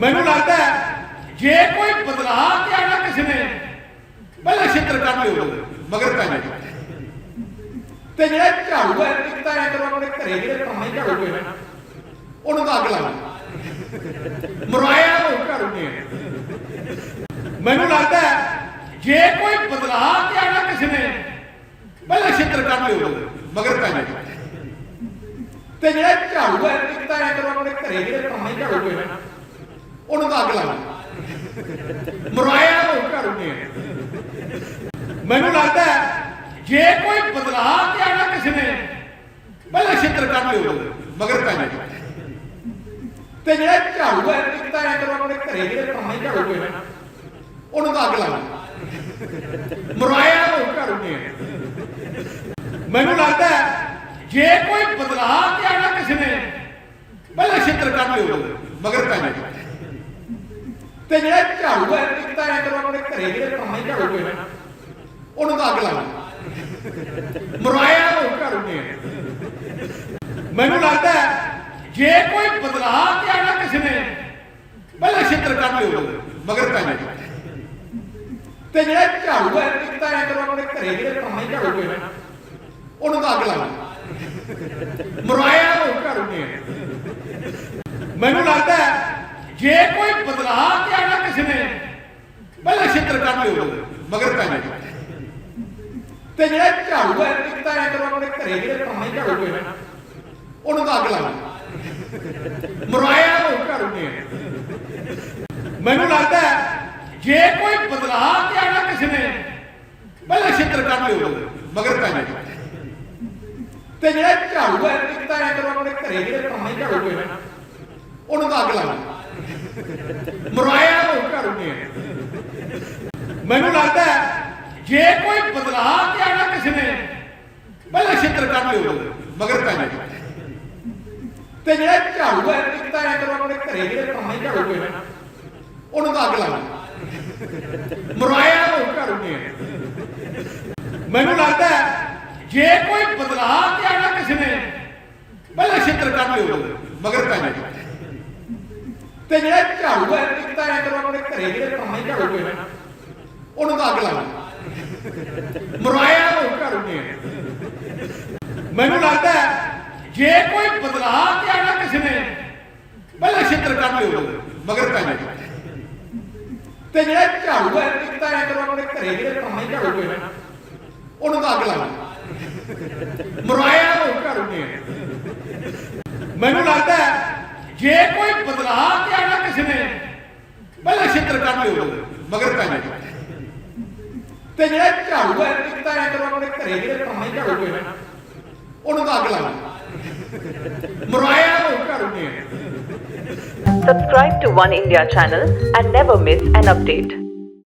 ਮੈਨੂੰ ਲੱਗਦਾ ਜੇ ਕੋਈ ਬਦਲਾਅ ਤੇ ਆਣਾ ਕਿਸੇ ਨੇ, ਪਹਿਲਾਂ ਛਿੱਤਰ ਕੱਢ ਲਿਓ ਮਗਰ ਪੈ ਜਾਓ। ਤੇ ਜਿਹੜਾ ਝਾੜੂ ਹੈ, ਇੱਕ ਤਾਂ ਐ ਕਰੋ ਆਪਣੇ ਘਰੇ ਜਿਹੜੇ ਪੁਰਾਣੇ ਝਾੜੂ ਪਏ ਨਾ, ਉਹਨੂੰ ਤਾਂ ਅੱਗ ਲਾ ਮਰਾਇਆ ਉਹ ਝਾੜੂ ਨੇ ਮੈਨੂੰ ਲੱਗਦਾ ਜੇ ਕੋਈ ਬਦਲਾਅ ਤੇ ਆਣਾ ਕਿਸੇ ਨੇ, ਪਹਿਲਾਂ ਛਿੱਤਰ ਕੱਢ ਲਿਓ ਮਗਰ ਪੈ ਜਾਓ। ਤੇ ਜਿਹੜਾ ਝਾੜੂ ਹੈ, ਇੱਕ ਤਾਂ ਐ ਕਰੋ ਆਪਣੇ ਘਰੇ ਜਿਹੜੇ ਪੁਰਾਣੇ ਝਾੜੂ ਪਏ ਨਾ ਉਹਨੂੰ ਤਾਂ ਅੱਗ ਲਾ ਦਿਓ ਮਰਾਇਆ ਉਹ ਝਾੜੂ ਨੇ ਮੈਨੂੰ ਲੱਗਦਾ ਹੈ, ਜੇ ਕੋਈ ਬਦਲਾਅ ਤੇ ਆਣਾ ਕਿਸੇ ਨੇ ਪਹਿਲਾਂ ਛਿੱਤਰ ਕੱਢ ਲਿਓ ਮਗਰ ਪੈ ਜਾਓ। ਤੇ ਜਿਹੜਾ ਝਾੜੂ ਹੈ ਇੱਕ ਤਾਂ ਐ ਕਰੋ ਆਪਣੇ ਘਰੇ ਜਿਹੜੇ ਪੁਰਾਣੇ ਝਾੜੂ ਪਏ ਨੇ ਨਾ ਉਹਨੂੰ ਤਾਂ ਅੱਗ ਲਾ ਦਿਓ ਮਰਾਇਆ ਉਹ ਝਾੜੂ ਨੇ ਮੈਨੂੰ ਲੱਗਦਾ ਹੈ, ਜੇ ਕੋਈ ਬਦਲਾਅ ਤੇ ਆਣਾ ਕਿਸੇ ਨੇ ਪਹਿਲਾਂ ਛਿੱਤਰ ਕੱਢ ਲਿਓ ਮਗਰ ਪੈ ਜਾਓ। ਤੇ ਜਿਹੜਾ ਝਾੜੂ ਹੈ ਇੱਕ ਤਾਂ ਐ ਕਰੋ ਆਪਣੇ ਘਰੇ ਜਿਹੜੇ ਪੁਰਾਣੇ ਝਾੜੂ ਪਏ ਨੇ ਨਾ, ਉਹਨੂੰ ਤਾਂ ਅੱਗ ਲਾ ਮਰਾਇਆ ਉਹ ਝਾੜੂ ਨੇ। ਮੈਨੂੰ ਲੱਗਦਾ ਜੇ ਕੋਈ ਬਦਲਾਅ ਤੇ ਆਣਾ ਕਿਸੇ ਨੇ, ਪਹਿਲਾਂ ਛਿੱਤਰ ਕੱਢ ਲਿਓ ਮਗਰ ਪੈ ਜਾਓ। ਤੇ ਜਿਹੜਾ ਝਾੜੂ ਹੈ ਇੱਕ ਤਾਂ ਐ ਕਰੋ ਆਪਣੇ ਘਰੇ ਜਿਹੜੇ ਪੁਰਾਣੇ ਝਾੜੂ ਪਏ ਨੇ ਨਾ, ਉਹਨੂੰ ਤਾਂ ਅੱਗ ਲਾ ਦਿਓ ਮਰਾਇਆ ਉਹ ਝਾੜੂ ਨੇ। ਮੈਨੂੰ ਲੱਗਦਾ ਜੇ ਕੋਈ ਬਦਲਾਅ ਤੇ ਆਣਾ ਕਿਸੇ ਨੇ? ਪਹਿਲਾਂ ਛਿੱਤਰ ਕੱਢ ਲਿਓ ਮਗਰ ਪੈ ਜਾਓ। ਤੇ ਜਿਹੜਾ ਝਾੜੂ ਹੈ, ਇੱਕ ਤਾਂ ਐ ਕਰੋ ਆਪਣੇ ਘਰੇ ਜਿਹੜੇ ਪੁਰਾਣੇ ਝਾੜੂ ਪਏ ਨਾ, ਉਹਨੂੰ ਤਾਂ ਅੱਗ ਲਾ ਮਰਾਇਆ ਉਹ ਝਾੜੂ ਨੇ ਮੈਨੂੰ ਲੱਗਦਾ ਜੇ ਕੋਈ ਬਦਲਾਅ ਤੇ ਆਣਾ ਕਿਸੇ ਨੇ, ਪਹਿਲਾਂ ਛਿੱਤਰ ਕੱਢ ਲਿਓ ਮਗਰ ਪੈ ਜਾਓ। ਤੇ ਜਿਹੜਾ ਝਾੜੂ ਹੈ, ਇੱਕ ਤਾਂ ਐ ਕਰੋ ਆਪਣੇ ਘਰੇ ਜਿਹੜੇ ਪੁਰਾਣੇ ਝਾੜੂ ਪਏ ਨਾ, ਉਹਨੂੰ ਤਾਂ ਅੱਗ ਲਾ ਮਰਾਇਆ ਲੋਕ ਘਰ ਨੇ ਮੈਨੂੰ ਲੱਗਦਾ ਜੇ ਕੋਈ ਬਦਲਾਅ ਤੇ ਆਣਾ ਕਿਸੇ ਨੇ, ਪਹਿਲਾਂ ਛਿੱਤਰ ਕੱਢ ਲਿਓ ਮਗਰ ਪੈ ਜਾਓ। ਤੇ ਜਿਹੜਾ ਝਾੜੂ ਹੈ ਇੱਕ ਐ ਕਰੋ ਆਪਣੇ ਘਰੇ ਜਿਹੜੇ ਪੁਰਾਣੇ ਝਾੜੂ ਹੋਏ ਨਾ, ਉਹਨੂੰ ਤਾਂ ਅੱਗ ਲਾ ਦਿਓ ਮਰਾਇਆ ਉਹ ਝਾੜੂ ਨੇ ਮੈਨੂੰ ਲੱਗਦਾ ਜੇ ਕੋਈ ਬਦਲਾਅ ਤੇ ਆਣਾ ਕਿਸੇ ਨੇ, ਪਹਿਲਾਂ ਛਿੱਤਰ ਕੱਢ ਲਿਓ ਮਗਰ ਪੈ ਜਾਓ। ਤੇ ਜਿਹੜਾ ਝਾੜੂ ਹੈ ਇੱਕ ਤਾਂ ਐ ਕਰੋ ਆਪਣੇ ਘਰੇ ਜਿਹੜੇ ਪੁਰਾਣੇ ਝਾੜੂ ਪਏ ਨੇ ਨਾ ਉਹਨੂੰ ਤਾਂ ਅੱਗ ਲਾ ਮਰਾਇਆ ਉਹ ਝਾੜੂ ਨੇ ਮੈਨੂੰ ਲੱਗਦਾ ਜੇ ਕੋਈ ਬਦਲਾਅ ਤੇ ਆਣਾ ਕਿਸੇ ਨੇ, ਪਹਿਲਾਂ ਛਿੱਤਰ ਕੱਢ ਲਿਓ ਮਗਰ ਪੈ ਜਾਓ। ਤੇ ਜਿਹੜਾ ਝਾੜੂ ਹੈ ਇੱਕ ਤਾਂ ਐ ਕਰੋ ਆਪਣੇ ਘਰੇ ਜਿਹੜੇ ਪੁਰਾਣੇ ਝਾੜੂ ਪਏ ਨੇ ਨਾ ਉਹਨੂੰ ਤਾਂ ਅੱਗ ਲਾ ਦਿਓ। ਮਰਾਇਆ ਉਹ ਝਾੜੂ ਨੇ ਮੈਨੂੰ ਲੱਗਦਾ ਜੇ ਕੋਈ ਬਦਲਾਅ ਤੇ ਆਣਾ ਕਿਸੇ ਨੇ ਪਹਿਲਾਂ ਛਿੱਤਰ ਕੱਢ ਲਿਓ ਮਗਰ ਪੈ ਜਾਓ ਤੇ ਜਿਹੜਾ ਝਾੜੂ ਹੈ ਇੱਕ ਤਾਂ ਐ ਕਰੋ ਆਪਣੇ ਘਰੇ ਜਿਹੜੇ ਪੁਰਾਣੇ ਝਾੜੂ ਪਏ ਨੇ ਨਾ ਉਹਨੂੰ ਤਾਂ ਅੱਗ ਲਾ ਦਿਓ ਮਰਾਇਆ ਉਹ ਝਾੜੂ ਨੇ Subscribe to One India channel and never miss an update.